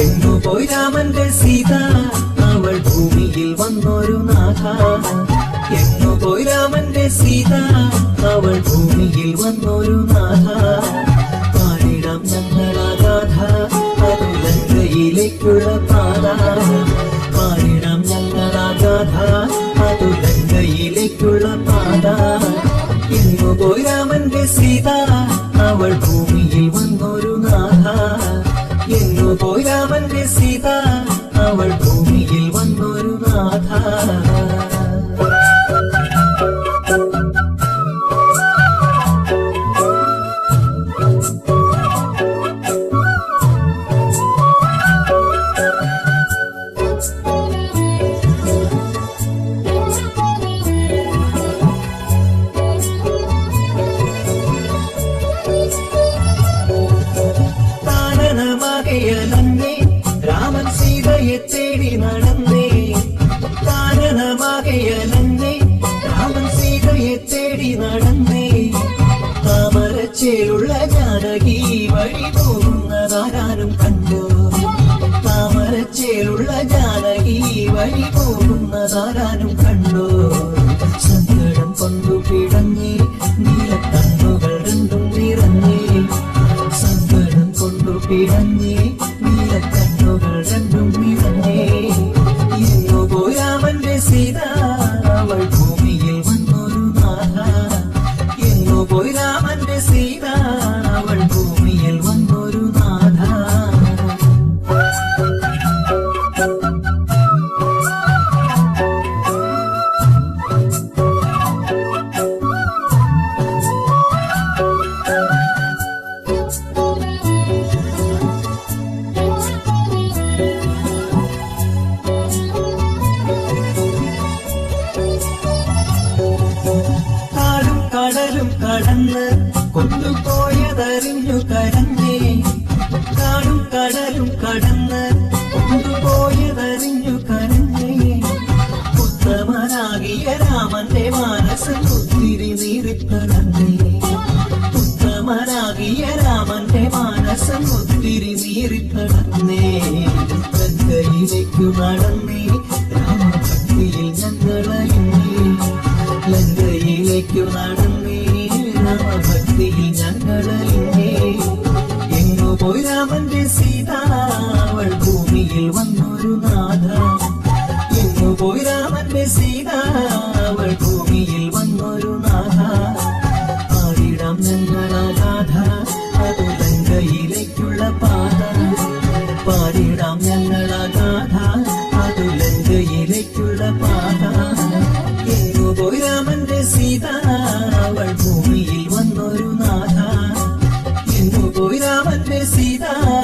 എങ്ങു പോയി രാമന്റെ സീത. അവൾ ഭൂമിയിൽ വന്നൊരു നാഥ. എങ്ങു പോയി രാമന്റെ സീത. അവൾ ഭൂമിയിൽ വന്നൊരു നാഥ. പാടിടാം ഞങ്ങളാഗാഥ അത് ലങ്കയിലേക്കുള്ള പാത. പാടിടാം ഞങ്ങളാഗാഥ അത് ലങ്കയിലേക്കുള്ള പാത. എങ്ങു പോയി രാമന്റെ സീത. അവൾ തേടി നടന്നേ. താമരച്ചേലുള്ള ജാനകി വഴി പോകുന്നതാരാനും കണ്ടു. താമരച്ചേലുള്ള ജാനകി വഴി പോകുന്നതാരാനും കണ്ടു. കൊണ്ടുപോയതറിഞ്ഞു കരഞ്ഞേ. കാടും കടലും കടന്ന് കൊണ്ടുപോയതറിഞ്ഞു കരഞ്ഞേ. ഉത്തമനാകിയ രാമന്റെ മാനസം ഒത്തിരി നീറിത്തടന്നേ ഉത്തമനാകിയ രാമന്റെ മാനസം ഒത്തിരി നീറിത്തടന്നേ ലങ്കയിലേക്കു നടന്നേ രാമഭക്തിയിൽ ഞങ്ങളെ ലങ്കയിലേക്കു നടന്നേ. ഭക്തിയിൽ ഞങ്ങളല്ലേ എങ്ങു പോയി രാമന്റെ സീത ഭൂമിയിൽ വന്നൊരു നാഥ. എങ്ങു പോയി രാമന്റെ സീത ഭൂമിയിൽ വന്നൊരു നാഥ. ആടിടാം ഞങ്ങളാ ഗാഥ അത് ലങ്കയിലേക്കുള്ള പാത. പാടിടാം see that.